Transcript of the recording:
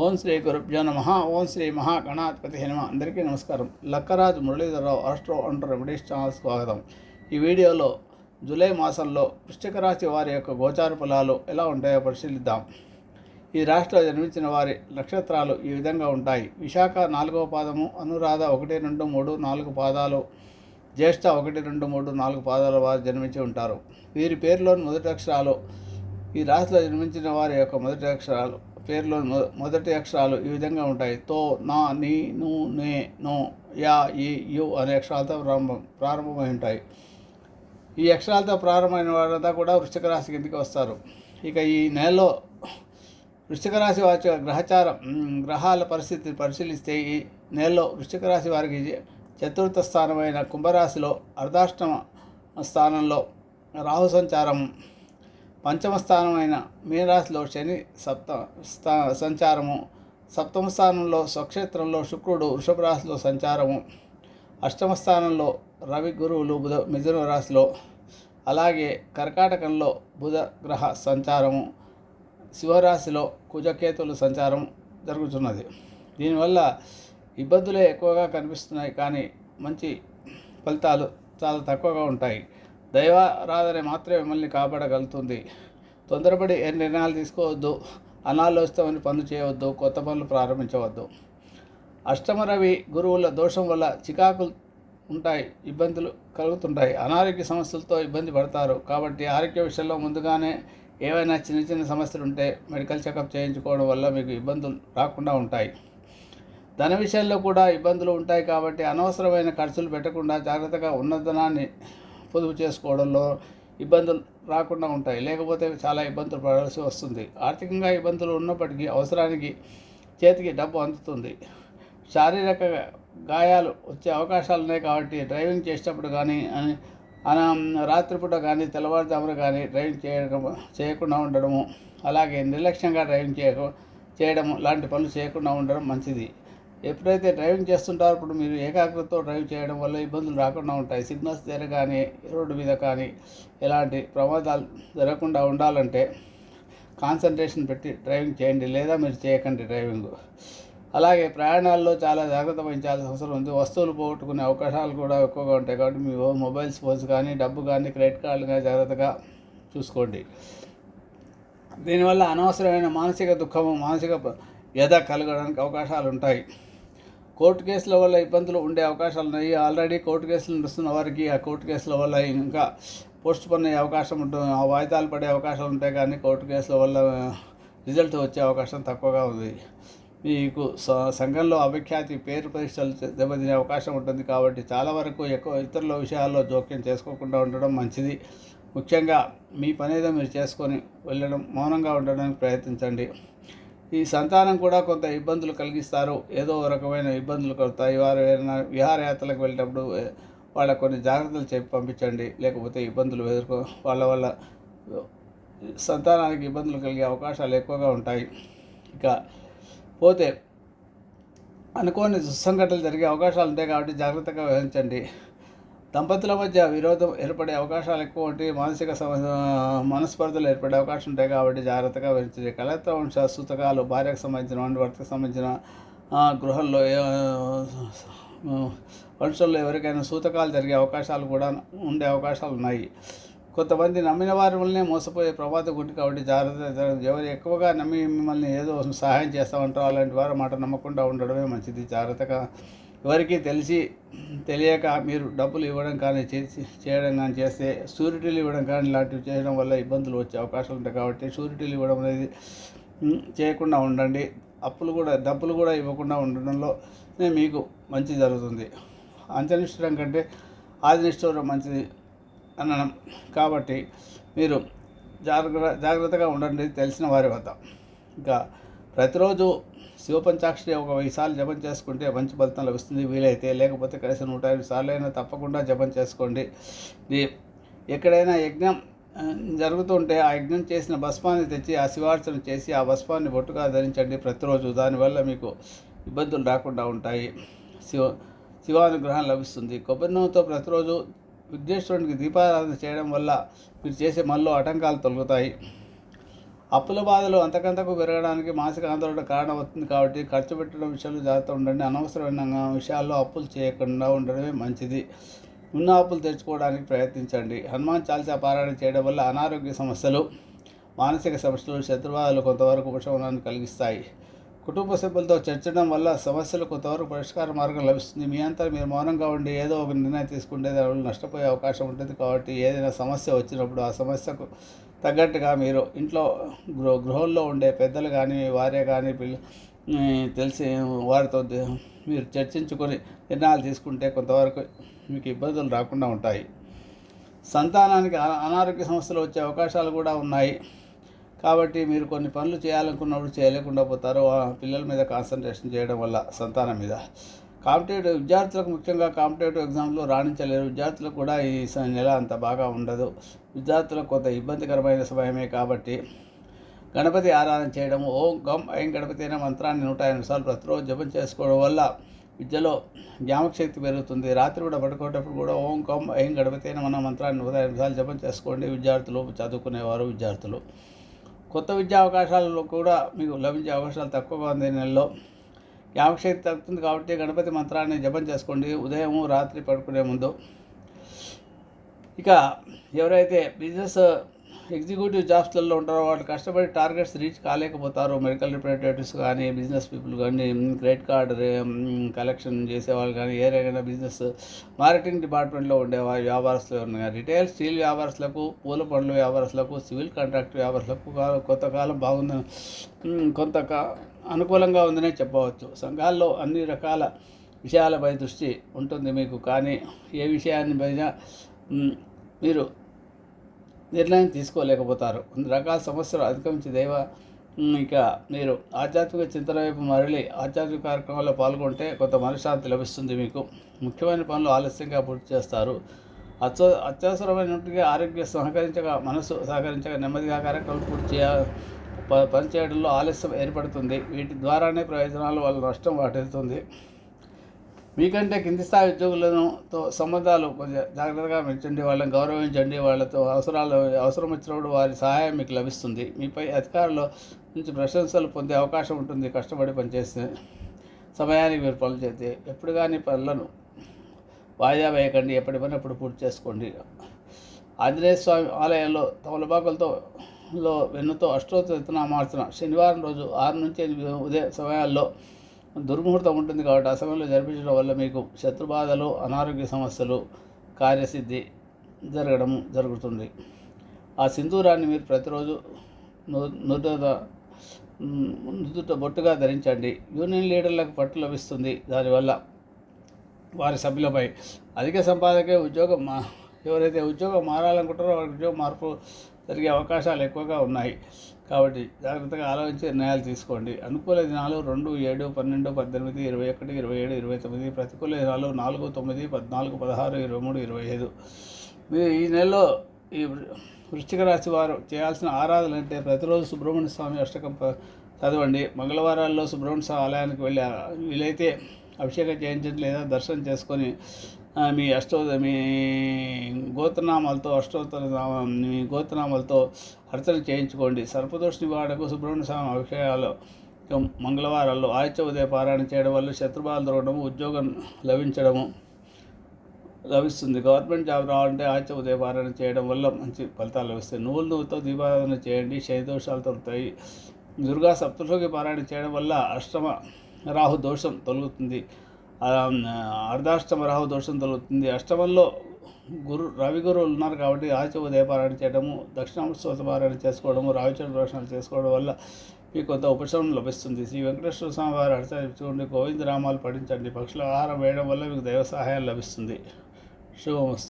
ఓం శ్రీ గురుభ్యో నమ. ఓం శ్రీ మహాగణాధిపతి నమ. అందరికీ నమస్కారం. లక్కరాజు మురళీధరరావు ఆస్ట్రో అంటర్ రెమెడీస్ ఛానల్ స్వాగతం. ఈ వీడియోలో జూలై మాసంలో వృశ్చిక రాశి వారి యొక్క గోచార ఫలాలు ఎలా ఉంటాయో పరిశీలిద్దాం. ఈ రాష్ట్రంలో జన్మించిన వారి నక్షత్రాలు ఈ విధంగా ఉంటాయి. విశాఖ నాలుగవ పాదము అనురాధ ఒకటి రెండు మూడు నాలుగు పాదాలు జ్యేష్ఠ ఒకటి రెండు మూడు నాలుగు పాదాల వారు జన్మించి ఉంటారు. వీరి పేరులోని మొదటి అక్షరాలు ఈ రాశిలో జన్మించిన వారి యొక్క మొదటి అక్షరాలు పేర్లో మొ- మొదటి అక్షరాలు ఈ విధంగా ఉంటాయి. తో నా నీ ను నే నో యా ఈ యు అనే అక్షరాలతో ప్రారంభం ప్రారంభమై ఉంటాయి. ఈ అక్షరాలతో ప్రారంభమైన వారంతా కూడా వృశ్చిక రాశి కిందకి వస్తారు. ఇక ఈ నెలలో వృశ్చిక రాశి వారి గ్రహచారం గ్రహాల పరిస్థితిని పరిశీలిస్తే ఈ నెలలో వృశ్చిక రాశి వారికి చతుర్థ స్థానమైన కుంభరాశిలో అర్ధాష్టమ స్థానంలో రాహు సంచారం పంచమ స్థానమైన మీనరాశిలో శని సప్త స్థా సంచారము. సప్తమ స్థానంలో స్వక్షేత్రంలో శుక్రుడు వృషభ రాశిలో సంచారము. అష్టమ స్థానంలో రవి గురువులు బుధ మిథున రాశిలో. అలాగే కర్కాటకంలో బుధ గ్రహ సంచారము. శివరాశిలో కుజకేతులు సంచారం జరుగుతున్నది. దీనివల్ల ఇబ్బందులే ఎక్కువగా కనిపిస్తున్నాయి కానీ మంచి ఫలితాలు చాలా తక్కువగా ఉంటాయి. దైవారాధన మాత్రమే మిమ్మల్ని కాపాడగలుగుతుంది. తొందరపడి ఏ నిర్ణయాలు తీసుకోవద్దు అనాలోచితమైన పనులు చేయవద్దు కొత్త పనులు ప్రారంభించవద్దు. అష్టమ రవి గురువుల దోషం వల్ల చికాకులు ఉంటాయి ఇబ్బందులు కలుగుతుంటాయి. అనారోగ్య సమస్యలతో ఇబ్బంది పడతారు. కాబట్టి ఆరోగ్య విషయంలో ముందుగానే ఏవైనా చిన్న చిన్న సమస్యలు ఉంటే మెడికల్ చెకప్ చేయించుకోవడం వల్ల మీకు ఇబ్బందులు రాకుండా ఉంటాయి. ధన విషయంలో కూడా ఇబ్బందులు ఉంటాయి కాబట్టి అనవసరమైన ఖర్చులు పెట్టకుండా జాగ్రత్తగా ఉన్నతనాన్ని పొదుపు చేసుకోవడంలో ఇబ్బందులు రాకుండా ఉంటాయి. లేకపోతే చాలా ఇబ్బందులు పడాల్సి వస్తుంది. ఆర్థికంగా ఇబ్బందులు ఉన్నప్పటికీ అవసరానికి చేతికి డబ్బు అందుతుంది. శారీరక గాయాలు వచ్చే అవకాశాలు ఉన్నాయి కాబట్టి డ్రైవింగ్ చేసేటప్పుడు కానీ అని అన రాత్రిపూట కానీ తెల్లవారుజామున కానీ డ్రైవింగ్ చేయడం చేయకుండా ఉండడము అలాగే నిర్లక్ష్యంగా డ్రైవింగ్ చేయక చేయడము లాంటి పనులు చేయకుండా ఉండడం మంచిది. ఎప్పుడైతే డ్రైవింగ్ చేస్తుంటారో అప్పుడు మీరు ఏకాగ్రతతో డ్రైవ్ చేయడం వల్ల ఇబ్బందులు రాకుండా ఉంటాయి. సిగ్నల్స్ దగ్గర కానీ రోడ్డు మీద కానీ ఎలాంటి ప్రమాదాలు జరగకుండా ఉండాలంటే కాన్సన్ట్రేషన్ పెట్టి డ్రైవింగ్ చేయండి లేదా మీరు చేయకండి డ్రైవింగ్. అలాగే ప్రయాణాల్లో చాలా జాగ్రత్త వహించాల్సిన అవసరం ఉంది. వస్తువులు పోగొట్టుకునే అవకాశాలు కూడా ఎక్కువగా ఉంటాయి కాబట్టి మీ మొబైల్స్ ఫోన్స్ కానీ డబ్బు కానీ క్రెడిట్ కార్డులు కానీ జాగ్రత్తగా చూసుకోండి. దీనివల్ల అనవసరమైన మానసిక దుఃఖము మానసిక వ్యధ కలగడానికి అవకాశాలు ఉంటాయి. కోర్టు కేసుల వల్ల ఇబ్బందులు ఉండే అవకాశాలు ఉన్నాయి. ఆల్రెడీ కోర్టు కేసులు నడుస్తున్న వారికి ఆ కోర్టు కేసుల వల్ల ఇంకా పోస్ట్ పోన్ అయ్యే అవకాశం ఉంటుంది. ఆ వాయిదాలు పడే అవకాశాలు ఉంటాయి కానీ కోర్టు కేసుల వల్ల రిజల్ట్ వచ్చే అవకాశం తక్కువగా ఉంది. మీకు స- సంఘంలో అవిఖ్యాతి పేరు పరీక్షలు దెబ్బతినే అవకాశం ఉంటుంది కాబట్టి చాలా వరకు ఎక్కువ ఇతరుల విషయాల్లో జోక్యం చేసుకోకుండా ఉండడం మంచిది. ముఖ్యంగా మీ పని ఏదో మీరు చేసుకొని వెళ్ళడం మౌనంగా ఉండడానికి ప్రయత్నించండి. ఈ సంతానం కూడా కొంత ఇబ్బందులు కలిగిస్తారు. ఏదో రకమైన ఇబ్బందులు కలుగుతాయి. వారు ఏదైనా విహారయాత్రలకు వెళ్ళేటప్పుడు వాళ్ళ వాళ్ళకు కొన్ని జాగ్రత్తలు చెప్పి పంపించండి. లేకపోతే ఇబ్బందులు ఎదుర్కో వాళ్ళ వల్ల సంతానానికి ఇబ్బందులు కలిగే అవకాశాలు ఎక్కువగా ఉంటాయి. ఇక పోతే అనుకోని దుస్సంఘటనలు జరిగే అవకాశాలు ఉంటాయి కాబట్టి జాగ్రత్తగా వ్యవహరించండి. దంపతుల మధ్య విరోధం ఏర్పడే అవకాశాలు ఎక్కువ ఉంటాయి మానసిక సమస్య మనస్పర్ధలు ఏర్పడే అవకాశం ఉంటాయి కాబట్టి జాగ్రత్తగా వహించండి కలెక్టర్ వంశ సూతకాలు భార్యకు సంబంధించిన వంటి భర్తకు సంబంధించిన గృహంలో వంశంలో ఎవరికైనా సూతకాలు జరిగే అవకాశాలు కూడా ఉండే అవకాశాలు ఉన్నాయి. కొంతమంది నమ్మిన వారి వల్లనే మోసపోయే ప్రమాదం ఉంటుంది కాబట్టి జాగ్రత్త ఎవరు ఎక్కువగా నమ్మి మిమ్మల్ని ఏదో సహాయం చేస్తామంటారో అలాంటి వారు మాట నమ్మకుండా ఉండడమే మంచిది. జాగ్రత్తగా ఎవరికి తెలిసి తెలియక మీరు డబ్బులు ఇవ్వడం కానీ చేసి చేయడం కానీ చేస్తే షూరిటీలు ఇవ్వడం కానీ ఇలాంటివి చేయడం వల్ల ఇబ్బందులు వచ్చే అవకాశాలు ఉంటాయి కాబట్టి షూరిటీలు ఇవ్వడం అనేది చేయకుండా ఉండండి. అప్పులు కూడా డబ్బులు కూడా ఇవ్వకుండా ఉండడంలో మీకు మంచి జరుగుతుంది. అంచనిష్టం కంటే ఆదినిష్టం మంచిది అనడం కాబట్టి మీరు జాగ్రత్త జాగ్రత్తగా ఉండండి తెలిసిన వారి వద్ద. ఇంకా ప్రతిరోజు శివపంచాక్షరి ఒక వెయ్యి సార్లు జపం చేసుకుంటే మంచి ఫలితం లభిస్తుంది వీలైతే. లేకపోతే కనీసం నూట ఐదు సార్లు అయినా తప్పకుండా జపం చేసుకోండి. ఎక్కడైనా యజ్ఞం జరుగుతుంటే ఆ యజ్ఞం చేసిన భస్మాన్ని తెచ్చి ఆ శివార్చన చేసి ఆ భస్మాన్ని బొట్టుగా ధరించండి ప్రతిరోజు. దానివల్ల మీకు ఇబ్బందులు రాకుండా ఉంటాయి. శివ శివానుగ్రహం లభిస్తుంది. కొబ్బరి నూనెతో ప్రతిరోజు విఘ్నేశ్వరునికి దీపారాధన చేయడం వల్ల మీరు చేసే మనలో ఆటంకాలు తొలగుతాయి. అప్పుల బాధలు అంతకంతకు పెరగడానికి మానసిక ఆందోళన కారణమవుతుంది కాబట్టి ఖర్చు పెట్టడం విషయంలో జాగ్రత్త ఉండండి. అనవసరమైన విషయాల్లో అప్పులు చేయకుండా ఉండడమే మంచిది. ఉన్న అప్పులు తెచ్చుకోవడానికి ప్రయత్నించండి. హనుమాన్ చాలీసా పారాయణ చేయడం వల్ల అనారోగ్య సమస్యలు మానసిక సమస్యలు శత్రువాదులు కొంతవరకు ఉపశమనాన్ని కలిగిస్తాయి. కుటుంబ సభ్యులతో చర్చడం వల్ల సమస్యలు కొంతవరకు పరిష్కార మార్గం లభిస్తుంది. మీ అంతా మీరు మౌనంగా ఉండి ఏదో ఒక నిర్ణయం తీసుకుంటే దానివల్ల నష్టపోయే అవకాశం ఉంటుంది కాబట్టి ఏదైనా సమస్య వచ్చినప్పుడు ఆ సమస్యకు తగ్గట్టుగా మీరు ఇంట్లో గృహ గృహంలో ఉండే పెద్దలు కానీ వారే కానీ పిల్ల తెలిసి వారితో మీరు చర్చించుకొని నిర్ణయాలు తీసుకుంటే కొంతవరకు మీకు ఇబ్బందులు రాకుండా ఉంటాయి. సంతానానికి అనారోగ్య సమస్యలు వచ్చే అవకాశాలు కూడా ఉన్నాయి. కాబట్టి మీరు కొన్ని పనులు చేయాలనుకున్నప్పుడు చేయలేకుండా పోతారు. పిల్లల మీద కాన్సన్ట్రేషన్ చేయడం వల్ల సంతానం మీద. కాంపిటేటివ్ విద్యార్థులకు ముఖ్యంగా కాంపిటేటివ్ ఎగ్జామ్లో రాణించలేరు. విద్యార్థులకు కూడా ఈ నెల అంత బాగా ఉండదు. విద్యార్థులకు కొంత ఇబ్బందికరమైన సమయమే కాబట్టి గణపతి ఆరాధన చేయడం ఓం గమ్ ఐం గణపతి అయిన మంత్రాన్ని నూట ఎనిమిది సార్లు ప్రతిరోజు జపం చేసుకోవడం వల్ల విద్యలో జ్ఞాపకశక్తి పెరుగుతుంది. రాత్రి కూడా పడుకునేటప్పుడు కూడా ఓం కం ఐం గణపతి అయిన మన మంత్రాన్ని నూట ఎనిమిది సార్లు జపం చేసుకోండి. విద్యార్థులు చదువుకునేవారు విద్యార్థులు. కొత్త విద్యా అవకాశాలలో కూడా మీకు లభించే అవకాశాలు తక్కువగా ఉంది నెలలో. జ్ఞాపకశక్తి తగ్గుతుంది కాబట్టి గణపతి మంత్రాన్ని జపం చేసుకోండి. ఉదయం రాత్రి పడుకునే ముందు. ఇక ఎవరైతే బిజినెస్ ఎగ్జిక్యూటివ్ జాబ్స్లలో ఉంటారో వాళ్ళు కష్టపడి టార్గెట్స్ రీచ్ కాలేకపోతారు మెడికల్ రిప్రజెంటేటివ్స్ కానీ బిజినెస్ పీపుల్ కానీ క్రెడిట్ కార్డ్ కలెక్షన్ చేసేవాళ్ళు కానీ ఏదైనా బిజినెస్ మార్కెటింగ్ డిపార్ట్మెంట్లో ఉండే వ్యాపారస్తులు ఉన్నాయి రిటైల్ స్టీల్ వ్యాపారస్తులకు పూల పండ్ల వ్యాపారస్తులకు సివిల్ కాంట్రాక్ట్ వ్యాపారస్తులకు కొంతకాలం బాగుందని కొంత అనుకూలంగా ఉందనే చెప్పవచ్చు. సంఘాల్లో అన్ని రకాల విషయాలపై దృష్టి ఉంటుంది మీకు కానీ ఏ విషయాన్ని పైన మీరు నిర్ణయం తీసుకోలేకపోతారు. కొన్ని రకాల సమస్యలు అధిగమించి దైవ ఇంకా మీరు ఆధ్యాత్మిక చింతన వైపు మరలి ఆధ్యాత్మిక కార్యక్రమాల్లో పాల్గొంటే కొంత మనశ్శాంతి లభిస్తుంది మీకు. ముఖ్యమైన పనులు ఆలస్యంగా పూర్తి చేస్తారు. అత్య అత్యవసరమైనట్టుగా ఆరోగ్య సహకరించగా మనసు సహకరించగా నెమ్మదిగా కార్యక్రమాలు పూర్తి చేయ పనిచేయడంలో ఆలస్యం ఏర్పడుతుంది. వీటి ద్వారానే ప్రయోజనాలు వాళ్ళ నష్టం వాటిల్తుంది మీకంటే కింది స్థాయి ఉద్యోగులతో సంబంధాలు కొంచెం జాగ్రత్తగా మెచ్చండి వాళ్ళని గౌరవించండి వాళ్ళతో అవసరాలు అవసరం వచ్చినప్పుడు వారి సహాయం మీకు లభిస్తుంది. మీపై అధికారుల నుంచి ప్రశంసలు పొందే అవకాశం ఉంటుంది. కష్టపడి పనిచేస్తే సమయానికి మీరు పనులు చేస్తే ఎప్పుడు కానీ పనులను వాయిదా వేయకండి. ఎప్పటి పని పూర్తి చేసుకోండి. ఆంజనేయ స్వామి ఆలయంలో తమలపాకులతో లో వెన్నుతో అష్టోత్తర మార్చిన శనివారం రోజు ఆరు నుంచి ఎనిమిది ఉదయం సమయాల్లో దుర్ముహూర్తం ఉంటుంది కాబట్టి ఆ సమయంలో జరిపించడం వల్ల మీకు శత్రుబాధలు అనారోగ్య సమస్యలు కార్యసిద్ధి జరగడం జరుగుతుంది. ఆ సింధూరాన్ని మీరు ప్రతిరోజు నుదుట నుదుట బొట్టుగా ధరించండి. యూనియన్ లీడర్లకు పట్టు లభిస్తుంది. దానివల్ల వారి సభ్యులపై అధిక సంపాదకే ఉద్యోగం మా ఎవరైతే ఉద్యోగం మారాలనుకుంటారో వారికి ఉద్యోగ మార్పు జరిగే అవకాశాలు ఎక్కువగా ఉన్నాయి. కాబట్టి జాగ్రత్తగా ఆలోచించి నిర్ణయాలు తీసుకోండి. అనుకూల దినాలు రెండు ఏడు పన్నెండు పద్దెనిమిది ఇరవై ఒకటి ఇరవై ఏడు ఇరవై తొమ్మిది ప్రతికూల దినాలు నాలుగు తొమ్మిది పద్నాలుగు పదహారు ఇరవై మూడు ఇరవై ఐదు. మీరు ఈ నెలలో ఈ వృశ్చిక రాశి వారు చేయాల్సిన ఆరాధన అంటే ప్రతిరోజు సుబ్రహ్మణ్య స్వామి అష్టకం చదవండి. మంగళవారాల్లో సుబ్రహ్మణ్య స్వామి ఆలయానికి వెళ్ళి వీలైతే అభిషేకం చేయించండి లేదా దర్శనం చేసుకొని మీ అష్టో మీ గోత్రనామాలతో అష్టోత్తర మీ గోత్రనామాలతో అర్చన చేయించుకోండి. సర్పదోష నివారణకు సుబ్రహ్మణ్య స్వామి అభిషేకాలు మంగళవారాల్లో ఆదిత్య ఉదయ పారాయణ చేయడం వల్ల శత్రుబాధలు దొరకడము ఉద్యోగం లభించడము లభిస్తుంది. గవర్నమెంట్ జాబ్ రావాలంటే ఆచ ఉదయ పారాయణ చేయడం వల్ల మంచి ఫలితాలు లభిస్తాయి. నువ్వులు నువ్వుతో దీపారాధన చేయండి శనిదోషాలు తొలుతాయి దుర్గా సప్తలోకి పారాయణ చేయడం వల్ల అష్టమ రాహు దోషం తొలుగుతుంది. అర్ధాష్టమ రాహు దోషం తొలుగుతుంది అష్టమంలో గురు రవి గురువులు ఉన్నారు కాబట్టి ఆచవ దీపారాయణ చేయడము దక్షిణామృత పారాయణ చేసుకోవడము రావిచంద్ర దర్శనాలు చేసుకోవడం వల్ల మీకు కొంత ఉపశమనం లభిస్తుంది. శ్రీ వెంకటేశ్వర స్వామి వారి అర్చించుకోండి గోవింద రామాలు పఠించండి. పక్షుల ఆహారం వేయడం వల్ల మీకు దైవ సహాయం లభిస్తుంది. శుభమస్తు.